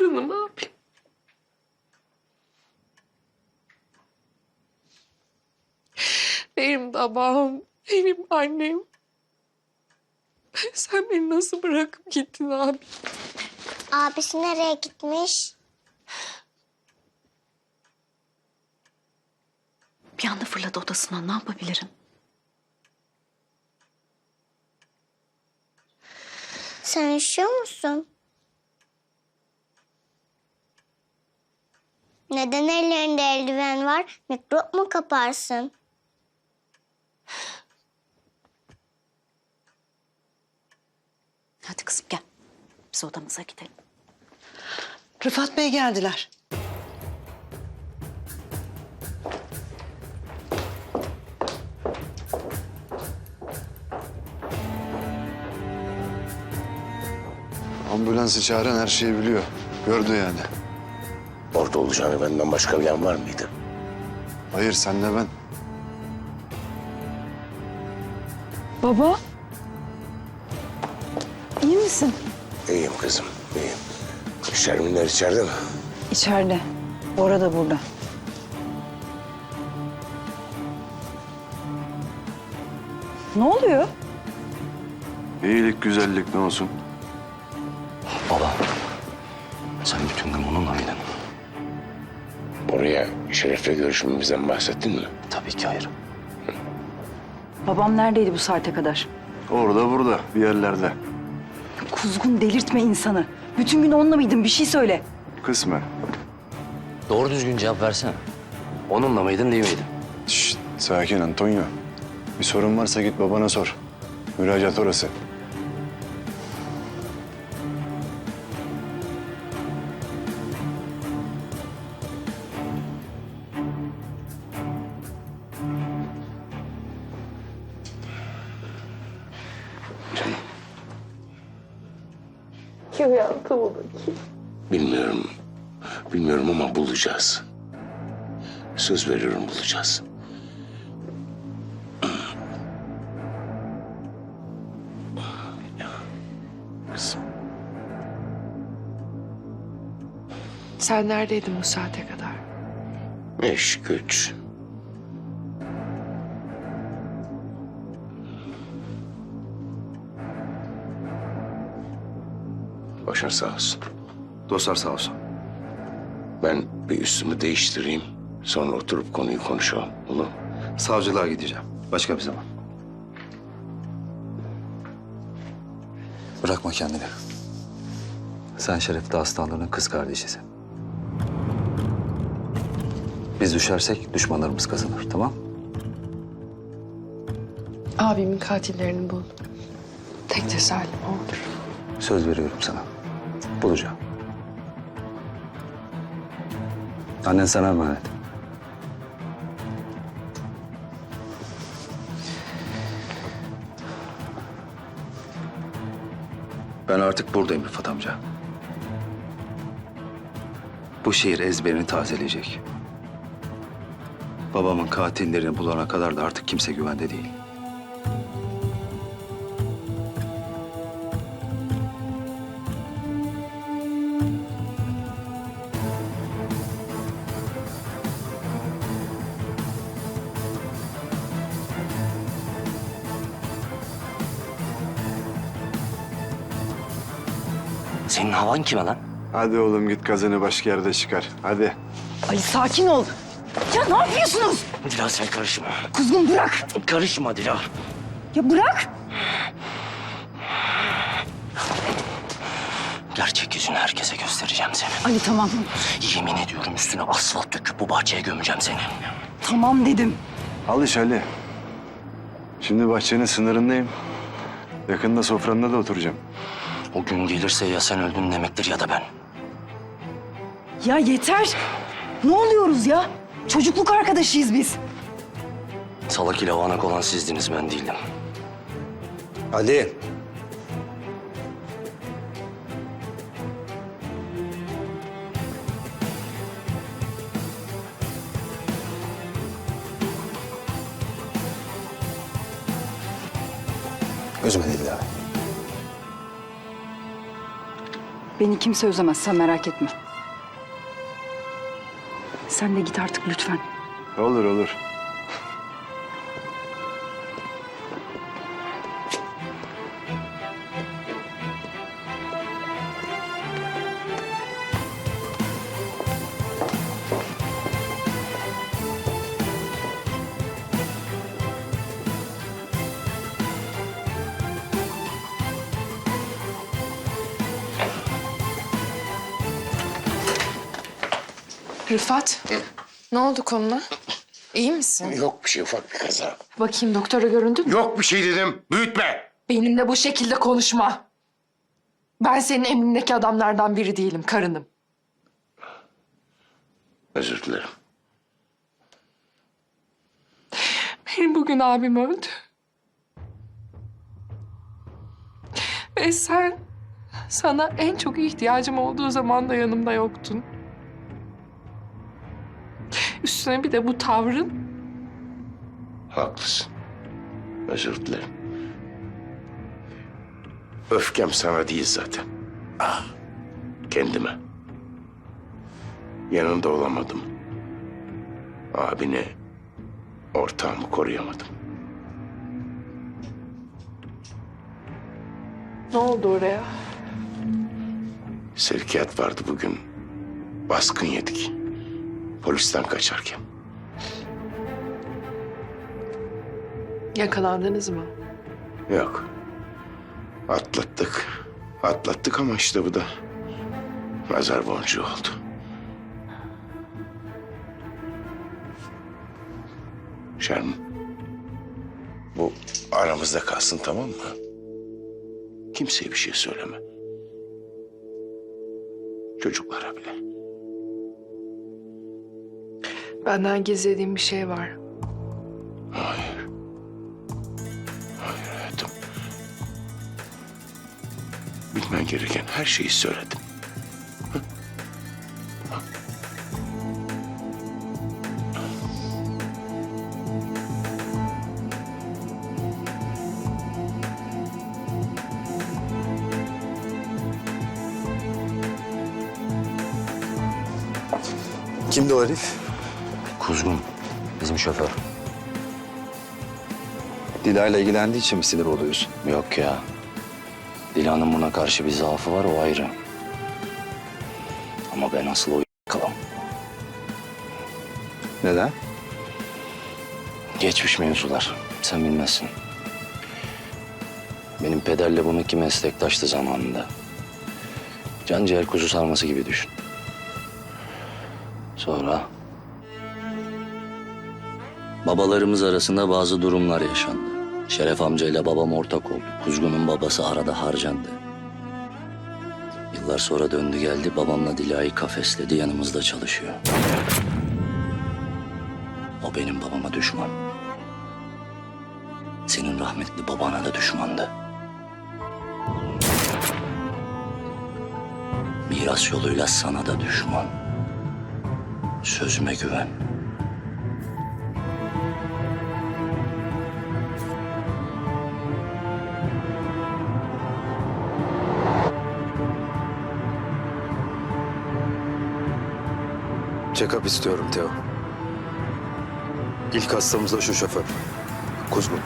Canım abim. Benim babam, benim annem. Sen beni nasıl bırakıp gittin abi? Abisi nereye gitmiş? Bir anda fırladı odasından ne yapabilirim? Sen üşüyor musun? Neden ellerinde eldiven var? Mikrop mu kaparsın? Hadi kızım gel. Biz odamıza gidelim. Rıfat Bey geldiler. Ambulansı çağıran her şeyi biliyor. Gördü yani. Orada olacağını benden başka bilen var mıydı? Hayır senle ben. Baba. İyi misin? İyiyim kızım, iyiyim. Şerminler içeride mi? İçeride. Bora da burada. Ne oluyor? İyilik güzellik ne olsun? Oraya Şeref'le görüşmemizden bahsettin mi? Tabii ki hayır. Babam neredeydi bu saate kadar? Orada burada bir yerlerde. Kuzgun delirtme insanı. Bütün gün onunla mıydın? Bir şey söyle. Kısmen. Doğru düzgün cevap versene. Onunla mıydın değil miydin? Şşt, sakin Antonio. Bir sorun varsa git babana sor. Müracaat orası. Kim yaptı bunu kim? Bilmiyorum. Bilmiyorum ama bulacağız. Söz veriyorum bulacağız. Kızım. Sen neredeydin bu saate kadar? İş güç. Başar sağ olsun. Dostlar sağ olsun. Ben bir üstümü değiştireyim. Sonra oturup konuyu konuşalım. Olur mu? Savcılığa gideceğim. Başka bir zaman. Bırakma kendini. Sen Şerefli Aslanların kız kardeşisin. Biz düşersek düşmanlarımız kazanır, tamam? Abimin katillerini bul. Tek tesellim odur. Söz veriyorum sana. Bulacağım. Annen sana emanet. Ben artık buradayım Rıfat amca. Bu şehir ezberini tazeleyecek. Babamın katillerini bulana kadar da artık kimse güvende değil. Senin havan kime lan? Hadi oğlum git gazını başka yerde çıkar. Hadi. Ali sakin ol. Ya ne yapıyorsunuz? Dila sen karışma. Kuzgun bırak. Karışma Dila. Ya bırak. Gerçek yüzünü herkese göstereceğim seni. Ali tamam. Yemin ediyorum üstüne asfalt döküp bu bahçeye gömeceğim seni. Tamam dedim. Al iş Ali. Şimdi bahçenin sınırındayım. Yakında sofranda da oturacağım. O gün gelirse ya sen öldün demektir ya da ben. Ya yeter. Ne oluyoruz ya? Çocukluk arkadaşıyız biz. Salak ile vanak olan sizdiniz ben değildim. Ali. Üzme Dila. Beni kimse özemez sen merak etme. Sen de git artık lütfen. Olur olur. Rıfat, ne oldu koluna? İyi misin? Yok bir şey ufak bir kaza. Bakayım doktora göründün mü? Yok bir şey dedim. Büyütme. Benimle bu şekilde konuşma. Ben senin emrindeki adamlardan biri değilim, karınım. Özür dilerim. Benim bugün abim öldü. Ve sen, sana en çok ihtiyacım olduğu zaman da yanımda yoktun. Üstüne bir de bu tavrın. Haklısın. Özür dilerim. Öfkem sana değil zaten. Ah, kendime. Yanında olamadım. Abini, ortağımı koruyamadım. Ne oldu oraya? Sevkiyat vardı bugün. Baskın yedik. Polisten kaçarken. Yakalandınız mı? Yok. Atlattık. Atlattık ama işte bu da nazar boncuğu oldu. Şermin. Bu aramızda kalsın tamam mı? Kimseye bir şey söyleme. Çocuklara bile. Benden gizlediğim bir şey var. Hayır. Hayır hayatım. Bilmen gereken her şeyi söyledim. Kimdi o herif? Kuzgun. Bizim şoför. Dilay'la ilgilendiği için mi sinir oluyorsun? Yok ya. Dilan'ın buna karşı bir zaafı var o ayrı. Ama ben asıl o kalam. Neden? Geçmiş mevzular. Sen bilmezsin. Benim pederle bunun iki meslektaştı zamanında. Can ciğer kuzu sarması gibi düşün. Sonra... Babalarımız arasında bazı durumlar yaşandı. Şeref amcayla babam ortak oldu. Kuzgun'un babası arada harcandı. Yıllar sonra döndü geldi babamla Dila'yı kafesledi yanımızda çalışıyor. O benim babama düşman. Senin rahmetli babana da düşmandı. Miras yoluyla sana da düşman. Sözüme güven. Check-up istiyorum Teo. İlk hastamız da şu şoför. Kuzgun.